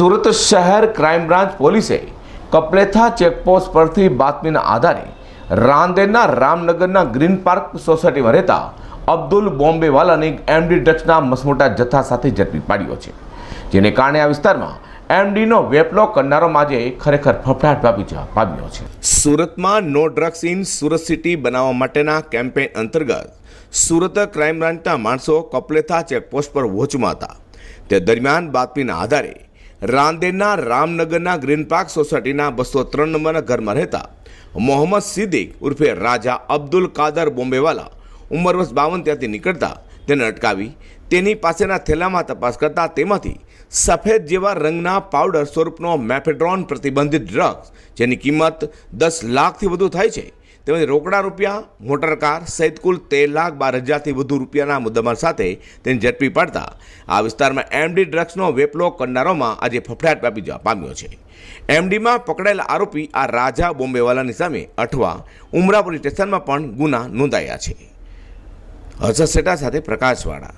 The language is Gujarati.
સુરત શહેર ક્રાઇમ બ્રાન્ચ પોલીસે કપલેથા ચેકપોસ્ટ પરથી બાતમીના આધારે રાંદેરના રામનગરના ગ્રીન પાર્ક સોસાયટીમાં રહેતા અબ્દુલ બોમ્બેવાલાની એમડી ડ્રગ્સના મસમોટા જથ્થા સાથે ઝડપી પાડ્યો છે, જેને કારણે આ વિસ્તારમાં એમડીનો વેપલો કરનારો આજે ખરેખર ફફડાટ પામી પામ્યો છે. સુરતમાં no drugs in Surat city બનાવવા માટેના કેમ્પેન અંતર્ગત સુરત ક્રાઇમ બ્રાન્ચના માણસો કપલેથા ચેકપોસ્ટ પર વોચમાં હતા. તે દરમિયાન બાતમીના આધારે રાંદેરના રામનગરના ગ્રીન પાર્ક સોસાયટીના બસો ત્રણ નંબરના ઘરમાં રહેતા મોહમ્મદ સિદ્દીક ઉર્ફે રાજા અબ્દુલ કાદર બોમ્બેવાલા ઉંમર વર્ષ બાવન ત્યાંથી નીકળતા તેને અટકાવી, તેની પાસેના થેલામાં તપાસ કરતા તેમાંથી સફેદ જેવા રંગના પાવડર સ્વરૂપનો મેફેડ્રોન પ્રતિબંધિત ડ્રગ્સ, જેની કિંમત દસ લાખથી વધુ થાય છે. તેમજ રોકડા રૂપિયા, મોટર કાર સહિત કુલ તેર લાખ બાર હજારથી વધુ રૂપિયાના મુદ્દામાલ સાથે તેને ઝડપી પાડતા આ વિસ્તારમાં એમડી ડ્રગ્સનો વેપલો કરનારોમાં આજે ફફડાટ વ્યાપી જવા પામ્યો છે. એમડીમાં પકડાયેલા આરોપી આ રાજા બોમ્બેવાલાની સામે અઠવા ઉમરા સ્ટેશનમાં પણ ગુના નોંધાયા છે. હર્ષદ સેટા સાથે પ્રકાશવાળા.